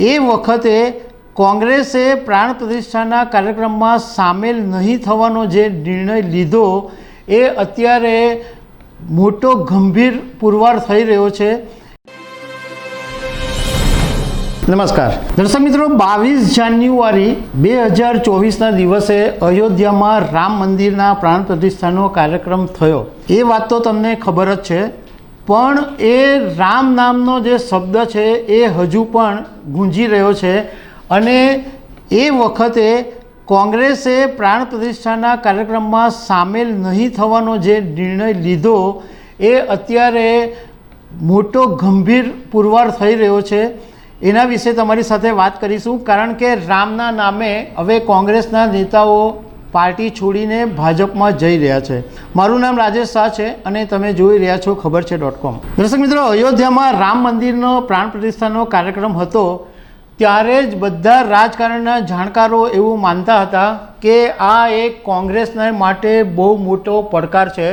એ વખતે કોંગ્રેસે પ્રાણ પ્રતિષ્ઠાના કાર્યક્રમમાં સામેલ નહીં થવાનો જે નિર્ણય લીધો એ અત્યારે મોટો ગંભીર પુરવાર થઈ રહ્યો છે. નમસ્કાર. દર્શક મિત્રો બાવીસ જાન્યુઆરી બે હજાર ચોવીસના દિવસે અયોધ્યામાં રામ મંદિરના પ્રાણ પ્રતિષ્ઠાનો કાર્યક્રમ થયો. એ વાત તો તમને ખબર જ છે. પણ એ રામ નામનો જે શબ્દ છે, એ હજુ પણ ગુંજી રહ્યો છે અને એ વખતે કોંગ્રેસે પ્રાણ પ્રતિષ્ઠાના કાર્યક્રમમાં સામેલ નહીં થવાનો જે નિર્ણય લીધો, એ અત્યારે મોટો ગંભીર પુરવાર થઈ રહ્યો છે. એના વિશે તમારી સાથે વાત કરીશું, કારણ કે રામના નામે હવે કોંગ્રેસના નેતાઓ પાર્ટી છોડીને ભાજપમાં જઈ રહ્યા છે. મારું નામ રાજેશ શાહ છે અને તમે જોઈ રહ્યા છો ખબર છે ડોટ કોમ દર્શક મિત્રો, અયોધ્યામાં રામ મંદિરનો પ્રાણ પ્રતિષ્ઠાનો કાર્યક્રમ હતો, ત્યારે જ બધા રાજકારણના જાણકારો એવું માનતા હતા કે આ એક કોંગ્રેસને માટે બહુ મોટો પડકાર છે.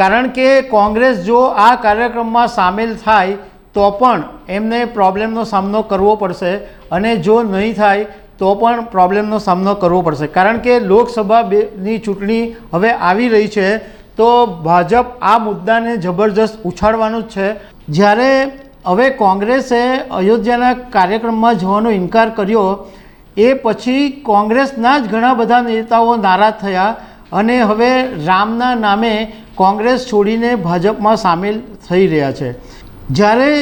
કારણ કે કોંગ્રેસ જો આ કાર્યક્રમમાં સામેલ થાય, તો પણ એમને પ્રોબ્લેમનો સામનો કરવો પડશે અને જો નહીં થાય તો પણ પ્રોબ્લેમનો સામનો કરવો પડશે. કારણ કે લોકસભા બેની ચૂંટણી હવે આવી રહી છે, તો ભાજપ આ મુદ્દાને જબરજસ્ત ઉછાળવાનું જ છે. જ્યારે હવે કોંગ્રેસે અયોધ્યાના કાર્યક્રમમાં જવાનો ઇનકાર કર્યો, એ પછી કોંગ્રેસના જ ઘણા બધા નેતાઓ નારાજ થયા અને હવે રામના નામે કોંગ્રેસ છોડીને ભાજપમાં સામેલ થઈ રહ્યા છે. જ્યારે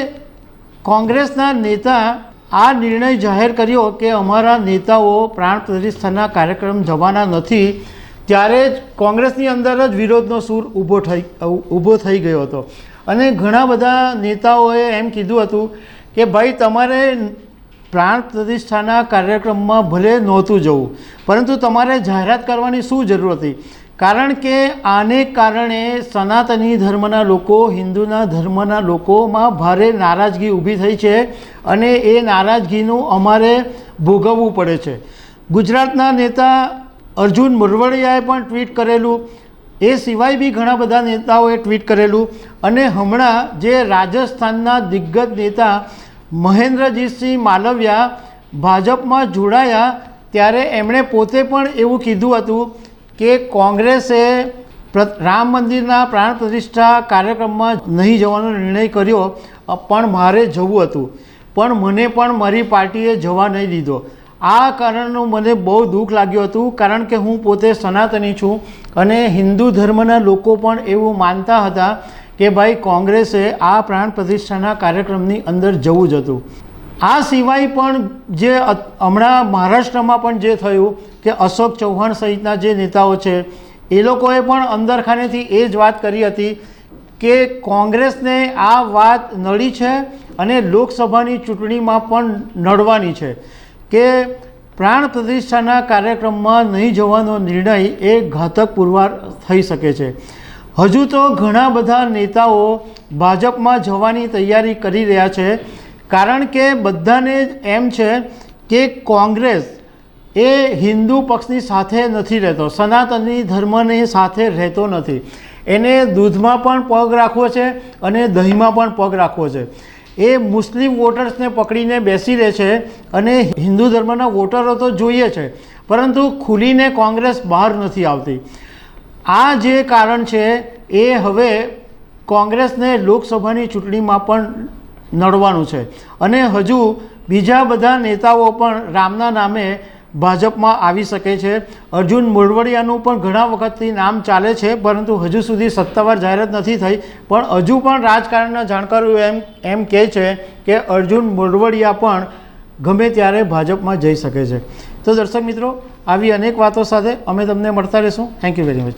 કોંગ્રેસના નેતા આ નિર્ણય જાહેર કર્યો કે અમારા નેતાઓ પ્રાણ પ્રતિષ્ઠાના કાર્યક્રમ જવાના નથી, ત્યારે જ કોંગ્રેસની અંદર જ વિરોધનો સૂર ઊભો થઈ ઊભો થઈ ગયો હતો. અને ઘણા બધા નેતાઓએ એમ કીધું હતું કે, ભાઈ, તમારે પ્રાણ પ્રતિષ્ઠાના કાર્યક્રમમાં ભલે નહોતું જવું, પરંતુ તમારે જાહેરાત કરવાની શું જરૂર હતી? કારણ કે આને કારણે સનાતની ધર્મના લોકો, હિન્દુના ધર્મના લોકોમાં ભારે નારાજગી ઊભી થઈ છે અને એ નારાજગીનું અમારે ભોગવવું પડે છે. ગુજરાતના નેતા અર્જુન મુરવડિયાએ પણ ટ્વીટ કરેલું, એ સિવાય બી ઘણા બધા નેતાઓએ ટ્વીટ કરેલું અને હમણાં જે રાજસ્થાનના દિગ્ગજ નેતા મહેન્દ્રજીતસિંહ માલવિયા ભાજપમાં જોડાયા ત્યારે એમણે પોતે પણ એવું કીધું હતું કે કોંગ્રેસે રામ મંદિરના પ્રાણ પ્રતિષ્ઠા કાર્યક્રમમાં નહીં જવાનો નિર્ણય કર્યો પણ મારે જવું હતું. પણ મને પણ મારી પાર્ટીએ જવા નહીં દીધો. આ કારણનું મને બહુ દુઃખ લાગ્યું હતું, કારણ કે હું પોતે સનાતની છું અને હિન્દુ ધર્મના લોકો પણ એવું માનતા હતા કે ભાઈ કોંગ્રેસે આ પ્રાણ પ્રતિષ્ઠાના કાર્યક્રમની અંદર જવું જ હતું. આ સિવાય પણ જે હમણાં મહારાષ્ટ્રમાં પણ જે થયું કે અશોક ચૌહાણ સહિતના જે નેતાઓ છે, એ લોકોએ પણ અંદરખાનેથી એ જ વાત કરી હતી કે કોંગ્રેસને આ વાત નડી છે અને લોકસભાની ચૂંટણીમાં પણ નડવાની છે કે પ્રાણ પ્રતિષ્ઠાના કાર્યક્રમમાં નહીં જવાનો નિર્ણય એ ઘાતક પુરવાર થઈ શકે છે. હજુ તો ઘણા બધા નેતાઓ ભાજપમાં જવાની તૈયારી કરી રહ્યા છે કારણ કે બધાને એમ છે કે કોંગ્રેસ એ હિન્દુ પક્ષની સાથે નથી રહેતો, સનાતની ધર્મની સાથે રહેતો નથી. એને દૂધમાં પણ પગ રાખવો છે અને દહીંમાં પણ પગ રાખવો છે. એ મુસ્લિમ વોટર્સને પકડીને બેસી રહે છે અને હિન્દુ ધર્મના વોટરો તો જોઈએ છે, પરંતુ ખુલીને કોંગ્રેસ બહાર નથી આવતી. આ જે કારણ છે એ હવે કોંગ્રેસને લોકસભાની ચૂંટણીમાં પણ નડવાનું છે. અને હજુ બીજા બધા નેતાઓ પણ રામના નામે ભાજપમાં આવી શકે છે. અર્જુન મોરવડિયાનું પણ ઘણા વખતથી નામ ચાલે છે, પરંતુ હજુ સુધી સત્તાવાર જાહેરાત નથી થઈ. પણ હજુ પણ રાજકારણના જાણકારો એમ એમ કહે છે કે અર્જુન મોરવડિયા પણ ગમે ત્યારે ભાજપમાં જઈ શકે છે. તો દર્શક મિત્રો, આવી અનેક વાતો સાથે અમે તમને મળતા રહીશું. Thank you very much